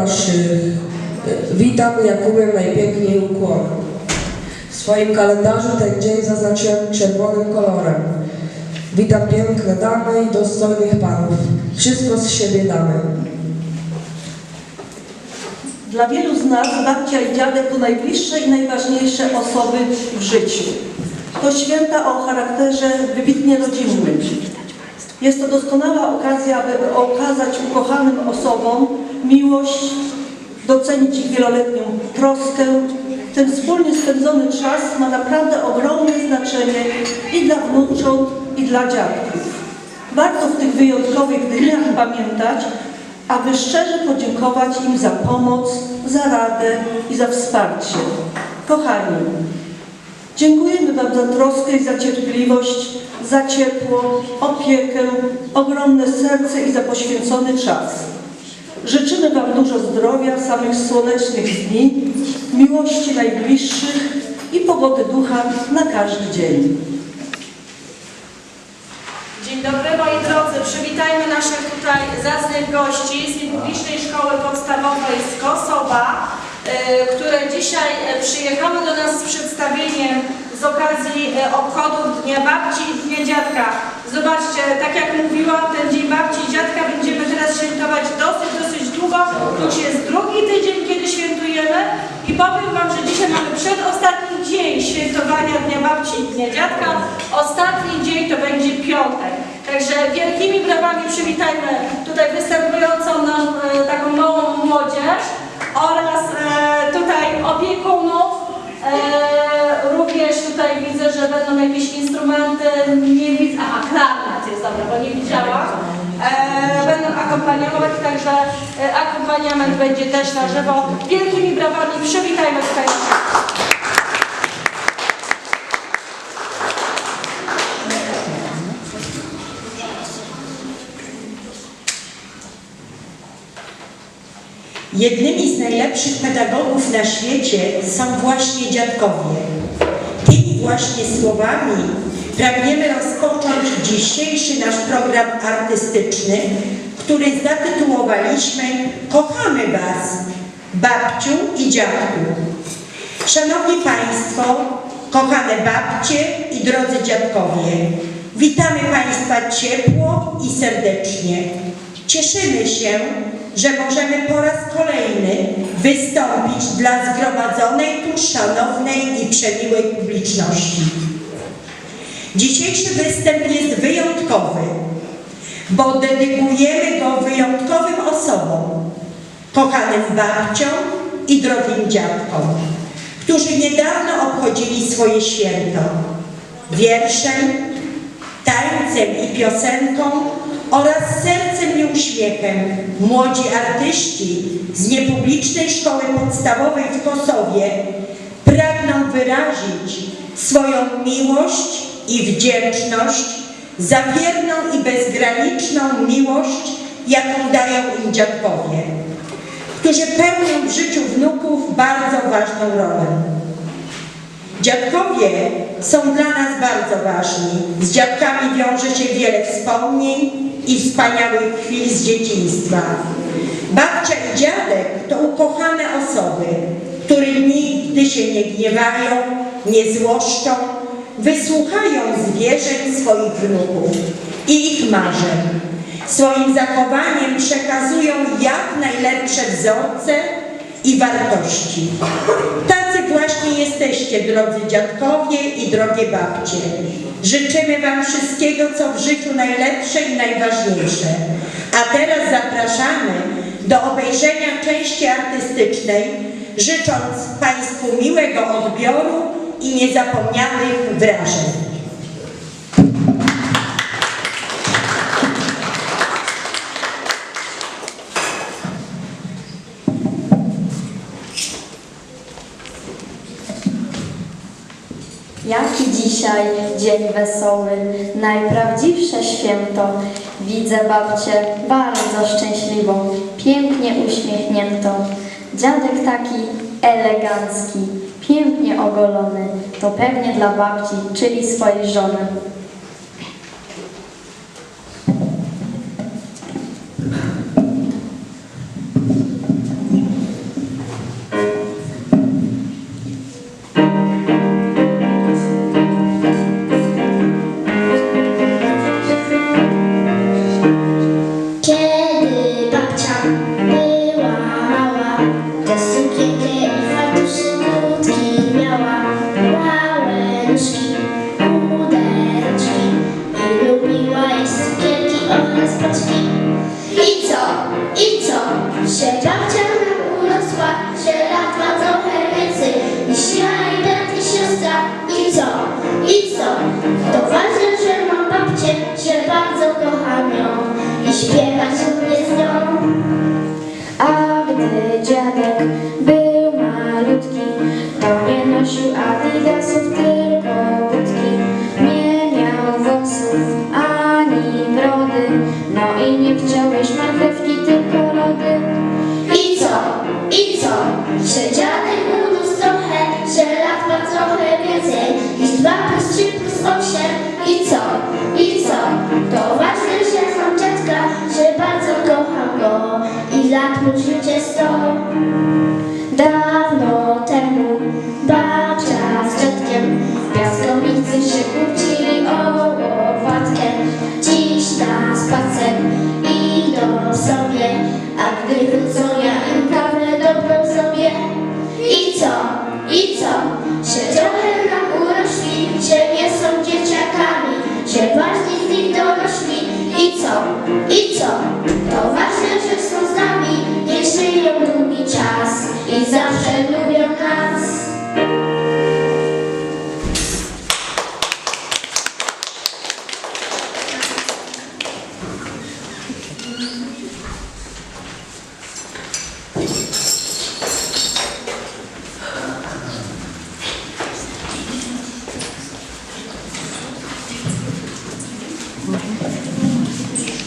naszych. Witam Jakubem najpiękniej ukłon. W swoim kalendarzu ten dzień zaznaczyłem czerwonym kolorem. Witam piękne damy i dostojnych panów. Wszystko z siebie damy. Dla wielu z nas babcia i dziadek to najbliższe i najważniejsze osoby w życiu. To święta o charakterze wybitnie rodzinnym. Jest to doskonała okazja, aby okazać ukochanym osobom miłość, docenić ich wieloletnią troskę. Ten wspólnie spędzony czas ma naprawdę ogromne znaczenie i dla wnucząt, i dla dziadków. Warto w tych wyjątkowych dniach pamiętać, aby szczerze podziękować im za pomoc, za radę i za wsparcie. Kochani, dziękujemy Wam za troskę i za cierpliwość, za ciepło, opiekę, ogromne serce i za poświęcony czas. Życzymy Wam dużo zdrowia, samych słonecznych dni, miłości najbliższych i pogody ducha na każdy dzień. Dzień dobry moi drodzy, przywitajmy naszych tutaj zacnych gości z Niepublicznej Szkoły Podstawowej z Kosowa, które dzisiaj e, przyjechały do nas z przedstawieniem z okazji e, obchodów Dnia Babci i Dnia Dziadka. Zobaczcie, tak jak mówiłam, ten Dzień Babci i Dziadka będziemy teraz świętować dosyć, dosyć długo. Już jest drugi tydzień, kiedy świętujemy i powiem Wam, że dzisiaj mamy przedostatni dzień świętowania Dnia Babci i Dnia Dziadka. Ostatni dzień to będzie piątek. Także wielkimi brawami przywitajmy tutaj występującą nam e, taką małą młodzież oraz e, tutaj opiekunów. E, również tutaj widzę, że będą jakieś instrumenty, nie widzę, aha, klarnet jest dobra, bo nie widziałam. E, będą akompaniować, także akompaniament będzie też na żywo. Wielkimi brawami przywitajmy tutaj. Jednymi z najlepszych pedagogów na świecie są właśnie dziadkowie. Tymi właśnie słowami pragniemy rozpocząć dzisiejszy nasz program artystyczny, który zatytułowaliśmy Kochamy Was, babciu i dziadku. Szanowni Państwo, kochane babcie i drodzy dziadkowie, witamy Państwa ciepło i serdecznie. Cieszymy się, że możemy po raz kolejny wystąpić dla zgromadzonej tu szanownej i przemiłej publiczności. Dzisiejszy występ jest wyjątkowy, bo dedykujemy go wyjątkowym osobom, kochanym babciom i drogim dziadkom, którzy niedawno obchodzili swoje święto. Wierszem, tańcem i piosenką oraz sercem i uśmiechem młodzi artyści z niepublicznej szkoły podstawowej w Kosowie pragną wyrazić swoją miłość i wdzięczność za wierną i bezgraniczną miłość, jaką dają im dziadkowie, którzy pełnią w życiu wnuków bardzo ważną rolę. Dziadkowie są dla nas bardzo ważni. Z dziadkami wiąże się wiele wspomnień i wspaniałych chwil z dzieciństwa. Babcia i dziadek to ukochane osoby, które nigdy się nie gniewają, nie złoszczą, wysłuchają zwierzeń swoich wnuków i ich marzeń. Swoim zachowaniem przekazują jak najlepsze wzorce i wartości. Właśnie jesteście, drodzy dziadkowie i drogie babcie. Życzymy Wam wszystkiego, co w życiu najlepsze i najważniejsze. A teraz zapraszamy do obejrzenia części artystycznej, życząc Państwu miłego odbioru i niezapomnianych wrażeń. Jaki dzisiaj dzień wesoły, najprawdziwsze święto. Widzę babcię bardzo szczęśliwą, pięknie uśmiechniętą. Dziadek taki elegancki, pięknie ogolony, to pewnie dla babci, czyli swojej żony. I co?